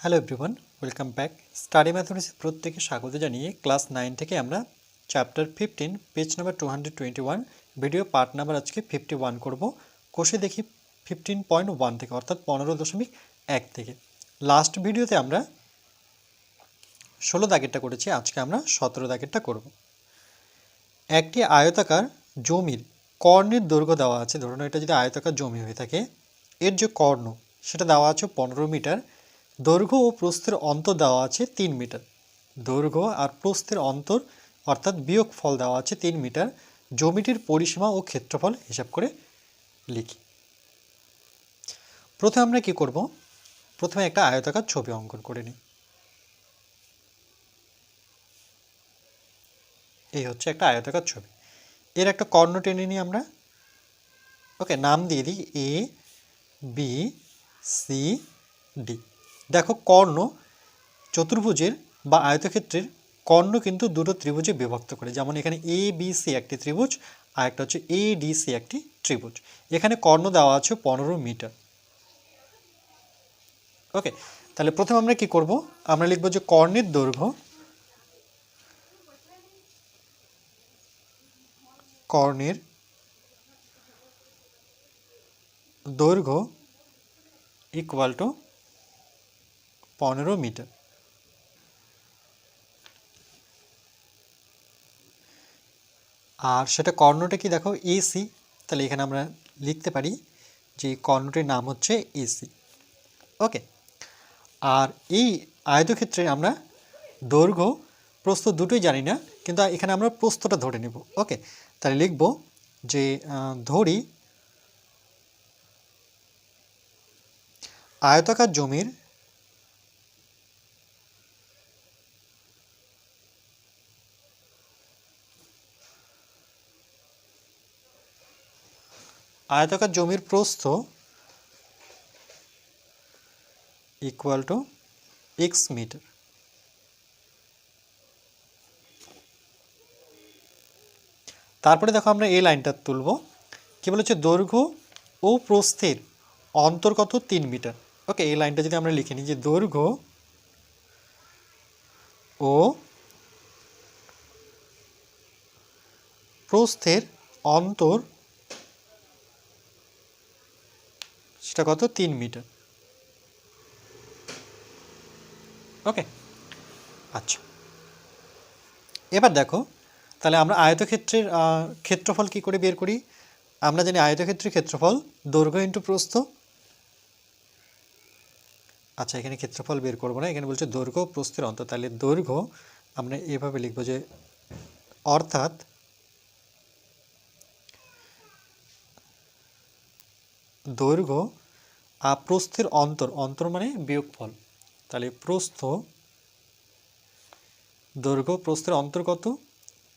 Hello everyone welcome back study mathematics প্রত্যেকে স্বাগত জানিয়ে ক্লাস নাইন থেকে আমরা chapter fifteen page number two hundred twenty one video part number আজকে fifty one করব। কোষে দেখি ফিফটিন পয়েন্ট ওয়ান থেকে, অর্থাৎ পনেরো দশমিক এক থেকে। লাস্ট ভিডিওতে আমরা ষোলো দাগেরটা করেছি, আজকে আমরা সতেরো দাগেরটা করব। একটি আয়তাকার জমির কর্ণের দৈর্ঘ্য দেওয়া আছে। ধরুন এটা যদি আয়তাকার জমি হয়ে থাকে, এর যে কর্ণ, সেটা দেওয়া আছে পনেরো মিটার। দৈর্ঘ্য ও প্রস্থের অন্তর দেওয়া আছে তিন মিটার। দৈর্ঘ্য আর প্রস্থের অন্তর, অর্থাৎ বিয়োগ ফল দেওয়া আছে তিন মিটার, জমিটির পরিসীমা ও ক্ষেত্রফল হিসাব করে লিখি। প্রথমে আমরা কি করব? প্রথমে একটা আয়তাকার ছবি অঙ্কন করে নিই। এই হচ্ছে একটা আয়তাকার ছবি। এর একটা কর্ণ টেনে নিই আমরা। ওকে, নাম দিয়ে দিই এ, বি, সি, ডি। দেখো কর্ণ চতুর্ভুজের বা আয়তক্ষেত্রের কর্ণ কিন্তু দুটো ত্রিভুজে বিভক্ত করে। যেমন এখানে এ বি সি একটি ত্রিভুজ আর একটা হচ্ছে এ ডি সি একটি ত্রিভুজ। এখানে কর্ণ দেওয়া আছে পনেরো মিটার। ওকে তাহলে প্রথমে আমরা কি করব? আমরা লিখব যে কর্ণের দৈর্ঘ্য কর্ণের দৈর্ঘ্য ইকুয়াল টু পনেরো মিটার। আর সেটা কর্ণটা কি দেখো? এসি তাহলে এখানে আমরা লিখতে পারি যে কর্ণটির নাম হচ্ছে এসি ওকে। আর এই আয়তক্ষেত্রে আমরা দৈর্ঘ্য, প্রস্থ দুটোই জানি না, কিন্তু এখানে আমরা প্রস্থটা ধরে নেব। ওকে। তাহলে লিখব যে ধরি আয়তাকার জমির আয়তাকার জমির প্রস্থ ইকুয়াল টু এক্স মিটার তারপরে দেখো আমরা এই লাইনটা তুলব, কি বলেছে? দৈর্ঘ্য ও প্রস্থের অন্তর্গত তিন মিটার ওকে এই লাইনটা যদি আমরা লিখে নিই যে দৈর্ঘ্য ও প্রস্থের অন্তর সেটা কত? তিন মিটার। ওকে। আচ্ছা। এবার দেখো, তাহলে আমরা আয়তক্ষেত্রের ক্ষেত্রফল কি করে বের করি? আমরা জানি আয়তক্ষেত্রের ক্ষেত্রফল দৈর্ঘ্য ইন্টু প্রস্থ। আচ্ছা এখানে ক্ষেত্রফল বের করব না, এখানে বলছে দৈর্ঘ্য প্রস্থের অন্তর তাহলে দৈর্ঘ্য আমরা এভাবে লিখব যে, অর্থাৎ দৈর্ঘ্য আর প্রস্থের অন্তর অন্তর মানে বিয়োগফল। তাহলে প্রস্থ দৈর্ঘ্য, প্রস্থের অন্তর কত?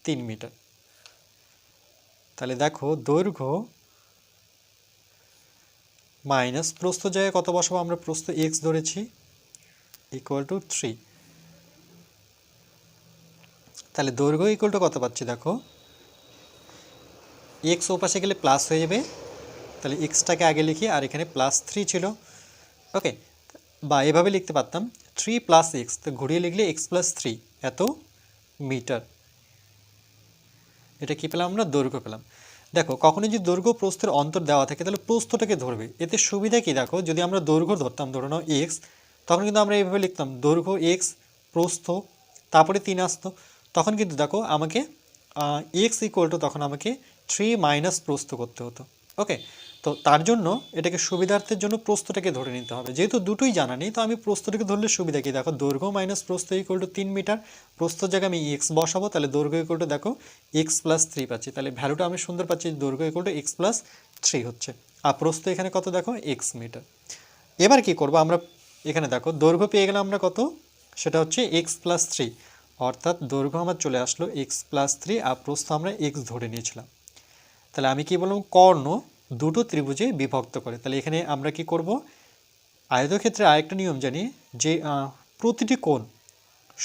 তিন মিটার। তাহলে দেখো দৈর্ঘ্য মাইনাস প্রস্থ জায়গায় কত বসাবো? আমরা প্রস্থ এক্স ধরেছি ইকুয়াল টু থ্রি তাহলে দৈর্ঘ্য ইকুয়াল টু কত পাচ্ছি দেখো? এক্স ও পাশে গেলে প্লাস হয়ে যাবে। তাহলে এক্সটাকে আগে লিখি, আর এখানে প্লাস থ্রি ছিল। ওকে বা এভাবে লিখতে পারতাম থ্রি প্লাস এক্স তো ঘুরিয়ে লিখলে এক্স প্লাস থ্রি এত মিটার এটা কি পেলাম আমরা? দৈর্ঘ্য পেলাম। দেখো, কখনো যদি দৈর্ঘ্য প্রস্থের অন্তর দেওয়া থাকে, তাহলে প্রস্থটাকে ধরবে। এতে সুবিধা কি? দেখো, যদি আমরা দৈর্ঘ্য ধরতাম, ধরে নাও এক্স তখন কিন্তু আমরা এইভাবে লিখতাম, দৈর্ঘ্য এক্স প্রস্থ, তারপরে তিন আসতো। তখন কিন্তু দেখো, আমাকে এক্স ইকুয়াল টু তখন আমাকে থ্রি মাইনাস প্রস্থ করতে হতো। ওকে তো তার জন্য এটাকে সুবিধার্থের জন্য প্রস্থটাকে ধরে নিতে হবে। যেহেতু দুটোই জানা নেই, তো আমি প্রস্থটাকে ধরলে সুবিধা কি? দেখো, দৈর্ঘ্য মাইনাস প্রস্থ ইকুয়াল টু তিন মিটার প্রস্তর জায়গায় আমি এক্স বসাবো, তাহলে দৈর্ঘ্য ইকুয়াল টু দেখো এক্স প্লাস থ্রি পাচ্ছি। তাহলে ভ্যালুটা আমি সুন্দর পাচ্ছি, দৈর্ঘ্য equal to x plus three হচ্ছে। আর প্রস্থ এখানে কত দেখো? এক্স মিটার এবার কি করব? আমরা এখানে দেখো, দৈর্ঘ্য পেয়ে গেলাম আমরা কত? সেটা হচ্ছে এক্স প্লাস থ্রি অর্থাৎ দৈর্ঘ্য আমার চলে আসলো এক্স প্লাস থ্রি আর প্রস্থ আমরা এক্স ধরে নিয়েছিলাম। তাহলে আমি কি বললাম কর্ণ দুটো ত্রিভুজে বিভক্ত করে। তাহলে এখানে আমরা কি করব? আয়তক্ষেত্রে আরেকটা নিয়ম জানি যে প্রতিটি কোণ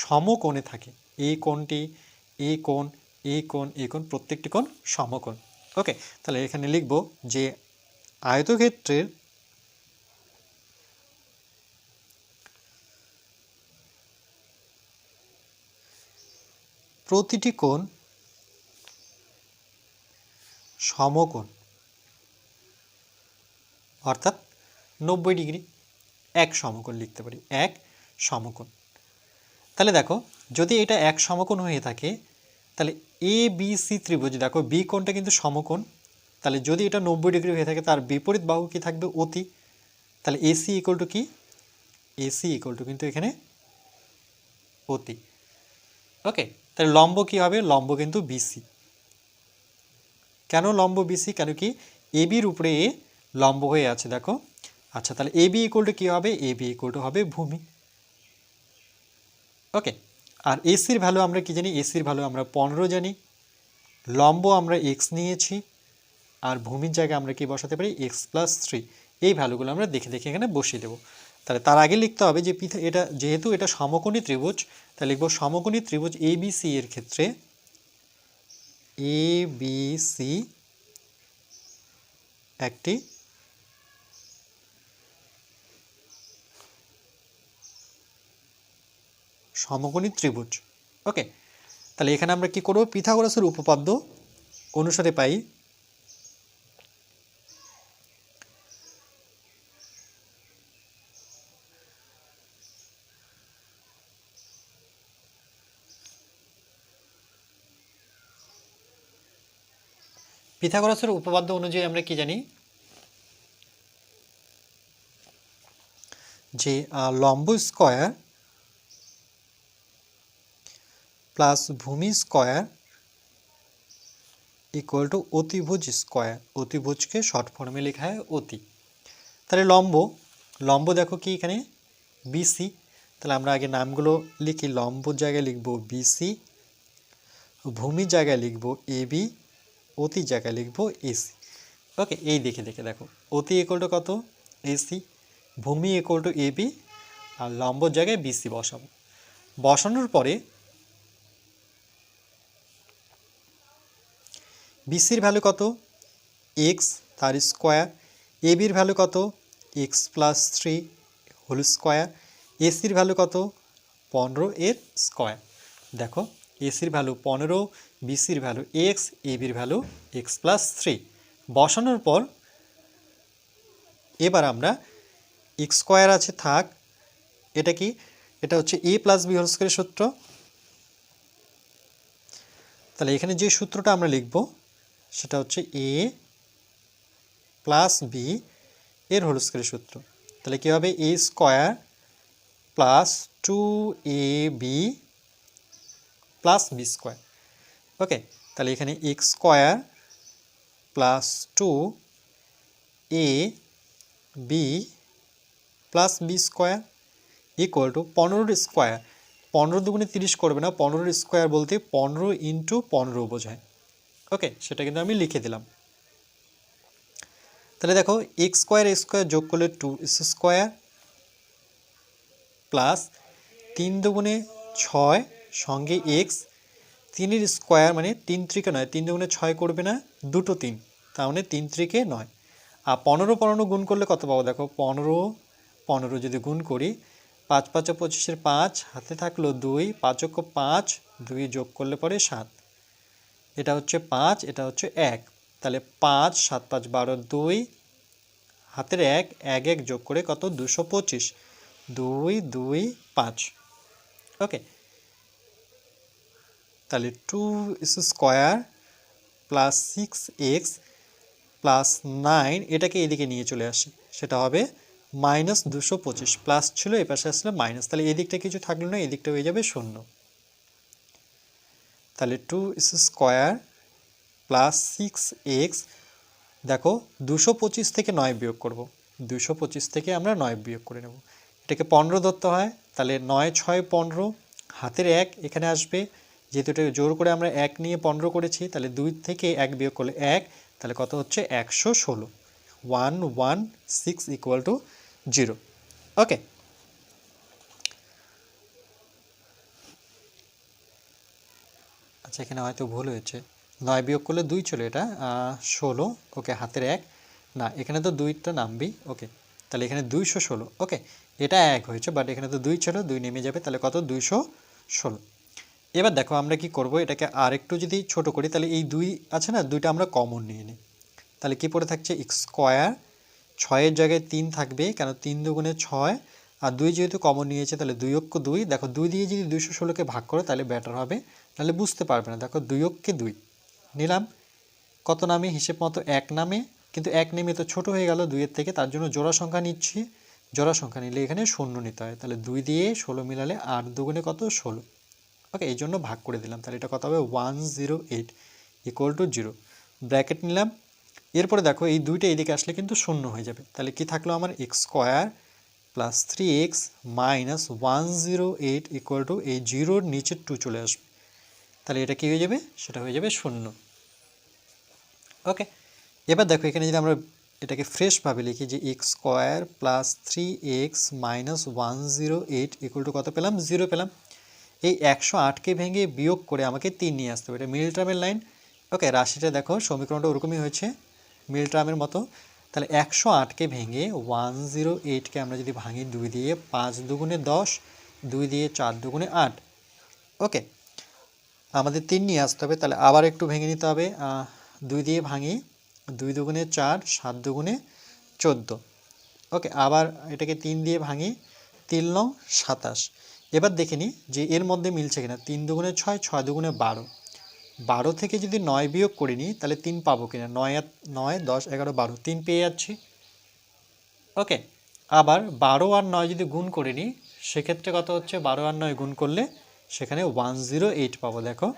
সমকোণে থাকে। এই কোণটি এই কোণ এই কোণ এই কোণ, প্রত্যেকটি কোণ সমকোণ। ওকে, তাহলে এখানে লিখব যে আয়তক্ষেত্রের প্রতিটি কোণ সমকোণ। অর্থাৎ নব্বই ডিগ্রি এক সমকোণ লিখতে পারি, এক সমকোণ। তাহলে দেখো, যদি এটা এক সমকোণ হয়ে থাকে, তাহলে এ বি সি ত্রিভুজ, দেখো বি কোণটা কিন্তু সমকোণ, তাহলে যদি এটা নব্বই ডিগ্রি হয়ে থাকে, তার বিপরীত বাহু কি থাকবে? অতি। তাহলে এসি ইকুয়াল টু কি? এসি ইকুয়াল টু কিন্তু এখানে অতি। ওকে তাহলে লম্ব কি হবে? লম্ব কিন্তু বিসি কেন লম্ব বিসি কেন কি? এবির উপরে এ লম্ব হয়ে আছে, দেখো। আচ্ছা তাহলে এ বি ইকুয়াল টু কী হবে? এ বি ইকুয়াল টু হবে ভূমি। ওকে, আর এসির ভ্যালু আমরা কি জানি? এসির ভ্যালু আমরা পনেরো জানি। লম্ব আমরা এক্স নিয়েছি, আর ভূমির জায়গায় আমরা কি বসাতে পারি? এক্স প্লাস থ্রি এই ভ্যালুগুলো আমরা দেখে দেখে এখানে বসিয়ে দেবো। তাহলে তার আগে লিখতে হবে যে পিথা এটা যেহেতু এটা সমকোণী ত্রিভুজ, তাহলে লিখব সমকোণী ত্রিভুজ এ বি সি এর ক্ষেত্রে এ বি সি একটি সমকোণী ত্রিভুজ। ওকে তাহলে এখানে আমরা কি করব? পিথাগোরাসের উপপাদ্য অনুসারে পাই পিথাগোরাসের উপপাদ্য অনুযায়ী আমরা কি জানি? যে লম্ব স্কয়ার প্লাস ভূমি স্কয়ার ইকুয়াল টু অতিভুজ স্কয়ার অতিভুজকে শর্ট ফর্মে লেখা হয় অতি। তাহলে লম্ব। লম্ব দেখো কি এখানে? বিসি তাহলে আমরা আগে নামগুলো লিখি। লম্ব জায়গায় লিখব বিসি ভূমির জায়গায় লিখব এবি অতি জায়গায় লিখব এসি ওকে এই দেখে দেখে দেখো। অতি ইকুয়াল টু কত? এসি ভূমি ইকুয়াল টু এবি আর লম্বর জায়গায় বিসি বসাবো। বসানোর পরে বিসির ভ্যালু কত? এক্স তার স্কোয়ার। এবির ভ্যালু কত? X plus three whole square. এসির ভ্যালু কত? পনেরো এর স্কোয়ার। দেখো, এসির ভ্যালু পনেরো, বিসির ভ্যালু এক্স, এবির ভ্যালু এক্স প্লাস থ্রি। বসানোর পর এবার আমরা এক্স স্কোয়ার আছে, থাক, এটা কি? এটা হচ্ছে এ প্লাস বি হোল স্কোয়ারের সূত্র। তাহলে এখানে যে সূত্রটা আমরা লিখব সেটা হচ্ছে এ প্লাস বি এর হোল স্কোয়ারের সূত্র। তাহলে কী হবে? A square plus two A B plus B square okay তাহলে এখানে x square plus two A B plus B square equal to পনেরোর স্কোয়ার পনেরো দুগুণে তিরিশ করবে না, পনেরোর স্কোয়ার বলতে পনেরো ইন্টু পনেরো বোঝায়। ওকে সেটা কিন্তু আমি লিখে দিলাম। তাহলে দেখো এক্স স্কোয়ার স্কোয়ার যোগ করলে টু এক্স স্কোয়ার প্লাস তিন দুগুণে ছয় সঙ্গে এক্স তিনের স্কোয়ার মানে তিন ত্রিকে নয়, তিন দুগুণে ছয় করবে না, দুটো তিন, তার মানে তিন ত্রিকে নয়। আর পনেরো পনেরো গুণ করলে কত পাবো? দেখো, পনেরো পনেরো যদি গুণ করি, পাঁচ পাঁচ পঁচিশের পাঁচ, হাতে থাকল দুই পাঁচক পাঁচ, দুই যোগ করলে পরে সাত। এটা হচ্ছে পাঁচ, এটা হচ্ছে এক। তাহলে পাঁচ, সাত, পাঁচ, বারো, দুই, হাতের এক এক এক যোগ করে কত? দুশো পঁচিশ। দুই দুই, পাঁচ। ওকে। তাহলে two square plus six x plus nine এটাকে এদিকে নিয়ে চলে আসি। সেটা হবে মাইনাস দুশো পঁচিশ। প্লাস ছিল, এ পাশে আসলে মাইনাস তাহলে এদিকটা কিছু থাকল না, এদিকটা হয়ে যাবে শূন্য। তাহলে two square plus six x দেখো দুশো পঁচিশ থেকে নয় বিয়োগ করব। দুশো পঁচিশ থেকে আমরা নয় বিয়োগ করে নেব। এটাকে পনেরো ধরতে হয়, তাহলে নয়, ছয়, পনেরো, হাতের এক এখানে আসবে। যেহেতু এটা জোর করে আমরা এক নিয়ে পনেরো করেছি, তাহলে দুই থেকে এক বিয়োগ করলে এক, তাহলে কত হচ্ছে একশো ষোলো। One one six equal to zero okay এখানে হয়তো ভুল হয়েছে। নয় বিয়োগ করলে দুই ছিল এটা ষোলো, ওকে, হাতের এক। না, এখানে তো দুইটা নামবি, ওকে। তাহলে এখানে দুইশো ষোলো, ওকে। এটা এক হয়েছে বাট এখানে তো দুই ছিল দুই নেমে যাবে, তাহলে কত? দুইশো ষোলো। এবার দেখো আমরা কি করব, এটাকে আর একটু যদি ছোট করি, তাহলে এই দুই আছে না, দুইটা আমরা কমন নিয়ে নিই। তাহলে কি পড়ে থাকছে? স্কোয়ার ছয়ের জায়গায় তিন থাকবে, কেন? তিন দুগুণে ছয়, আর দুই যেহেতু কমন নিয়েছে, তাহলে দুই অক্ষ দুই। দেখো, দুই দিয়ে যদি দুইশো ষোলোকে ভাগ করো, তাহলে ব্যাটার হবে। তাহলে বুঝতে পারবে না। দেখো, দুই অক্ষে দুই। নিলাম। কত নামে? হিসেব মতো এক নামে। কিন্তু এক নেমে তো ছোট হয়ে গেল দুইয়ের থেকে। তার জন্য জোড়া সংখ্যা নিচ্ছি। জোড়া সংখ্যা নিলে এখানে শূন্য নিতে হয়। তাহলে দুই দিয়ে ষোলো মিলালে আট দুগুণে কত? ষোলো। ওকে, এই জন্য ভাগ করে দিলাম। তাহলে এটা কত হবে? One zero eight equal to zero. Bracket নিলাম। এরপরে দেখো, এই দুইটা এদিকে আসলে কিন্তু শূন্য হয়ে যাবে। তাহলে কি থাকল আমার? X square plus three x minus one zero eight equal to এই জিরোর নিচে টু চলে আসবে। তাহলে এটা কী হয়ে যাবে? সেটা হয়ে যাবে শূন্য। ওকে, এবার দেখো এখানে যদি আমরা এটাকে ফ্রেশভাবে লিখি যে x square plus three x minus one zero eight equal to কত পেলাম? জিরো পেলাম। এই একশো আটকে ভেঙে বিয়োগ করে আমাকে তিন নিয়ে আসতে হবে। এটা মিল টার্মের লাইন ওকে, রাশিটা দেখো, সমীকরণটা ওরকমই হয়েছে মিল টার্মের মতো। তাহলে একশো আটকে ভেঙে ওয়ান জিরো এইটকে আমরা যদি ভাঙি দুই দিয়ে পাঁচ দুগুণে দশ, দুই দিয়ে চার দুগুণে আট। ওকে আমাদের তিন নিয়ে আসতে হবে, তাহলে আবার একটু ভেঙে নিতে হবে। দুই দিয়ে ভাঙি, দুই দুগুণে চার, সাত দুগুণে চোদ্দ। ওকে, আবার এটাকে তিন দিয়ে ভাঙি, তিন নং সাতাশ। এবার দেখে নিই যে এর মধ্যে মিলছে কিনা। তিন দুগুণে ছয় ছয় দুগুণে বারো। বারো থেকে যদি নয় বিয়োগ করে নিই, তাহলে তিন পাবো কিনা? নয় আর নয়, দশ, এগারো, বারো, তিন পেয়ে যাচ্ছি। ওকে, আবার বারো আর নয় যদি গুণ করে নিই, সেক্ষেত্রে কত হচ্ছে? বারো আর নয় গুণ করলে সেখানে ওয়ান জিরো এইট পাবো, দেখো।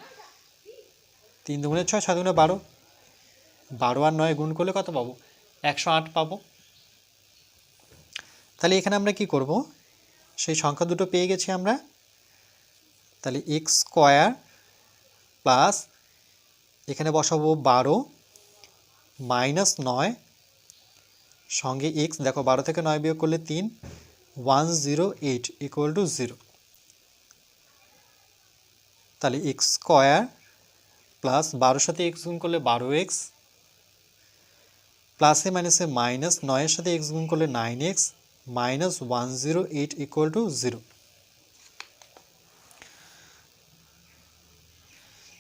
তিন দুগুণে ছয় ছয় দুগুণে বারো। বারো আর নয় গুণ করলে কত পাবো? একশো আট পাবো। তাহলে এখানে আমরা কি করব? সেই সংখ্যা দুটো পেয়ে গেছি আমরা। তাহলে এক্স স্কোয়ার প্লাস এখানে বসাবো বারো মাইনাস নয়। সঙ্গে এক্স দেখো, বারো থেকে নয় বিয়োগ করলে তিন। One zero eight equal to zero তাহলে এক্স স্কোয়ার প্লাস বারোর সাথে এক্স গুণ করলে বারো এক্স প্লাসে মাইনাসে মাইনাস নয়ের সাথে এক্স গুণ করলে nine x minus one zero eight equal to zero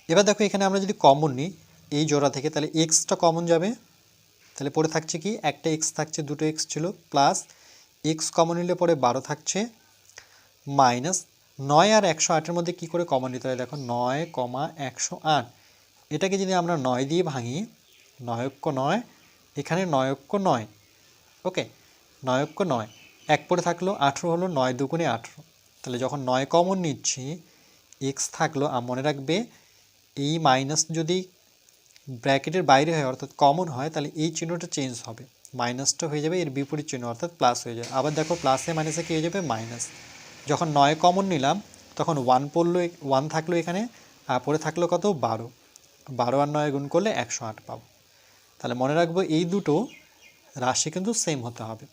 এবার দেখো এখানে আমরা যদি কমন নিই, এই জোড়া থেকে তাহলে এক্সটা কমন যাবে। তাহলে পরে থাকছে কি? একটা এক্স থাকছে, দুটো এক্স ছিল প্লাস এক্স কমন নিলে পরে বারো থাকছে মাইনাস নয় আর একশো আটের মধ্যে কি করে কমন নিতে হয়? দেখো, নয় কমা একশো আট। এটাকে যদি আমরা নয় দিয়ে ভাঙি নয়ক্য নয়, এখানে নয়ক্য নয়। ওকে নয়ক্য নয়। এক পরে থাকল আঠেরো হলো নয় দুগুণে আঠেরো। তাহলে যখন নয় কমন নিচ্ছি, এক্স থাকল, আর মনে রাখবে এই মাইনাস যদি ব্র্যাকেটের বাইরে হয়, অর্থাৎ কমন হয়, তাহলে এই চিহ্নটা চেঞ্জ হবে। মাইনাসটা হয়ে যাবে এর বিপরীত চিহ্ন, অর্থাৎ প্লাস হয়ে যাবে। আবার দেখো, প্লাসে মাইনাসে কী হয়ে যাবে? মাইনাস। যখন নয় কমন নিলাম, তখন ওয়ান পড়ল ওয়ান থাকল এখানে, আর পরে থাকল কত? বারো। বারো আর নয় গুণ করলে একশো আট পাবো। তাহলে মনে রাখব এই দুটো রাশি কিন্তু সেম হতে হবে।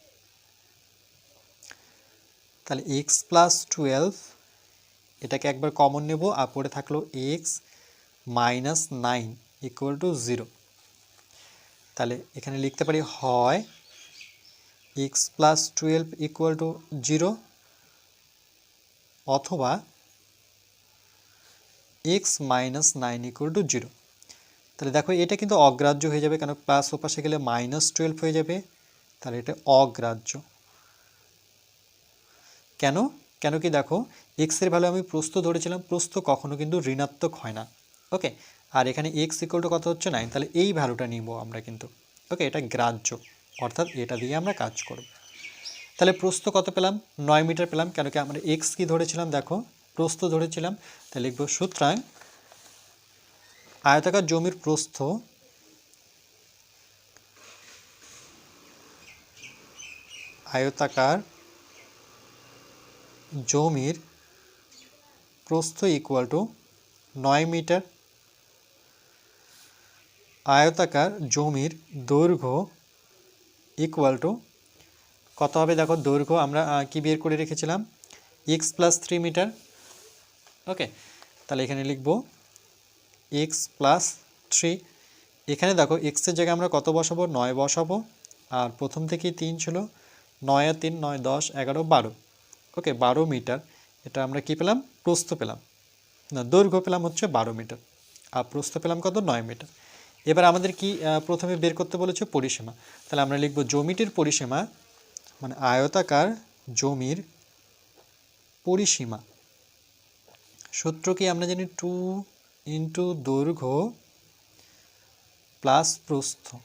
তাহলে এক্স প্লাস টুয়েলভ এটাকে একবার কমন নেব, আর পরে থাকল x minus nine equal to zero তাহলে এখানে লিখতে পারি হয় x plus twelve equal to zero অথবা x minus nine equal to zero তাহলে দেখো এটা কিন্তু অগ্রাহ্য হয়ে যাবে কেন? প্লাস ওপাশে গেলে মাইনাস টুয়েলভ হয়ে যাবে। তাহলে এটা অগ্রাহ্য। কেন? কেন কি দেখো এক্সের ভ্যালু আমি প্রস্থ ধরেছিলাম, প্রস্থ কখনো কিন্তু ঋণাত্মক হয় না। ওকে আর এখানে এক্স ইকুয়াল টু কত হচ্ছে? নাইন তাহলে এই ভ্যালুটা নিব আমরা কিন্তু। ওকে এটা গ্রাহ্য। অর্থাৎ এটা দিয়ে আমরা কাজ করব। তাহলে প্রস্থ কত পেলাম? নয় মিটার পেলাম, কেন কি আমরা এক্স কি ধরেছিলাম? দেখো, প্রস্থ ধরেছিলাম। তাহলে লিখব সুতরাং আয়তাকার জমির প্রস্থ আয়তাকার জমির প্রস্থ ইকুয়াল টু নয় মিটার। আয়তাকার জমির দৈর্ঘ্য ইকুয়াল টু কত হবে? দেখো দৈর্ঘ্য আমরা কি বের করে রেখেছিলাম? X plus three metre okay তাহলে এখানে লিখব এক্স প্লাস থ্রি এখানে দেখো এক্সের জায়গায় আমরা কত বসাবো? নয় বসাবো। আর প্রথম থেকেই তিন ছিল। নয় আর তিন, নয়, দশ, এগারো, বারো। ওকে বারো মিটার এটা আমরা কি পেলাম? প্রস্থ পেলাম। না, দৈর্ঘ্য পেলাম হচ্ছে বারো মিটার আর প্রস্থ পেলাম কত? নয় মিটার এবার আমাদের কি প্রথমে বের করতে বলেছে পরিসীমা। তাহলে আমরা লিখব, জমিটির পরিসীমা মানে আয়তাকার জমির পরিসীমা। সূত্র কি আমরা জানি টু ইন্টু দৈর্ঘ্য প্লাস প্রস্থ।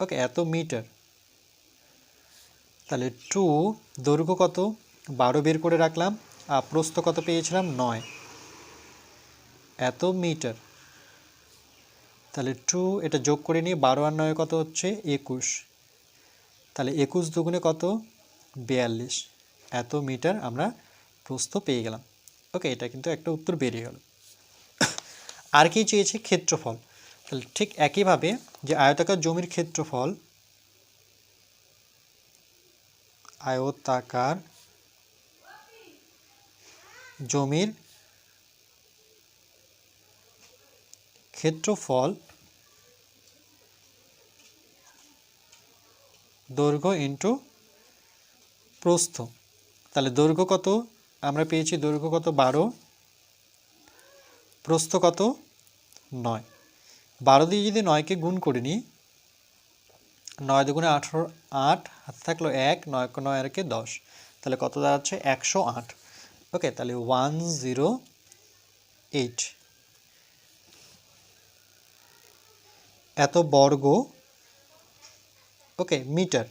ওকে, এত মিটার। তাহলে টু, দৈর্ঘ্য কত? বারো বের করে রাখলাম, আর প্রস্থ কত পেয়েছিলাম? নয়। এত মিটার। তাহলে টু, এটা যোগ করে নিয়ে বারো আর নয় কত হচ্ছে? একুশ। তাহলে একুশ দুগুণে কত? বিয়াল্লিশ। এত মিটার আমরা প্রস্থ পেয়ে গেলাম। ওকে, এটা কিন্তু একটা উত্তর বেরিয়ে গেল। আর কি চেয়েছে? ক্ষেত্রফল। তাহলে ঠিক একইভাবে যে আয়তাকার জমির ক্ষেত্রফল আয়তাকার জমির ক্ষেত্রফল দৈর্ঘ্য ইন্টু প্রস্থ। তাহলে দৈর্ঘ্য কত? আমরা পেয়েছি দৈর্ঘ্য কত? বারো। প্রস্থ কত? নয়। বারো দিয়ে যদি নয়কে গুণ করে নিই, নয় দুগুণে আঠেরো, আট, হাতে থাকল এক, নয় নয় আর একে দশ। তাহলে কত দাঁড়াচ্ছে? একশো আট। ওকে, তাহলে ওয়ান জিরো এইট এত বর্গ ওকে, মিটার।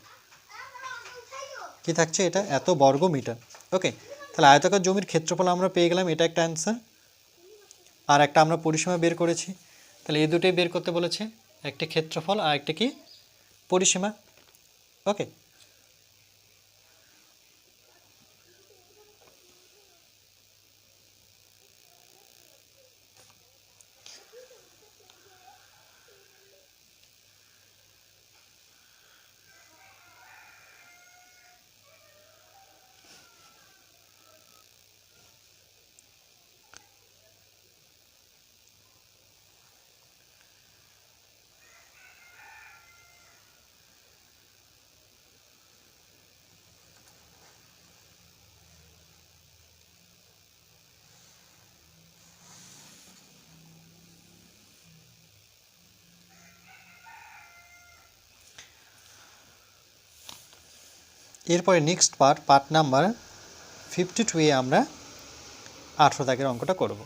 কি থাকছে এটা? এত বর্গ মিটার। ওকে, তাহলে আয়তাকার জমির ক্ষেত্রফল আমরা পেয়ে গেলাম, এটা একটা অ্যান্সার আর একটা আমরা পরিসীমা বের করেছি। তাহলে এই দুটোই বের করতে বলেছে, একটি ক্ষেত্রফল আর একটা কি? পরিসীমা। ওকে এরপরে next part part number fifty two আমরা আঠেরো দাগের অঙ্কটা করব।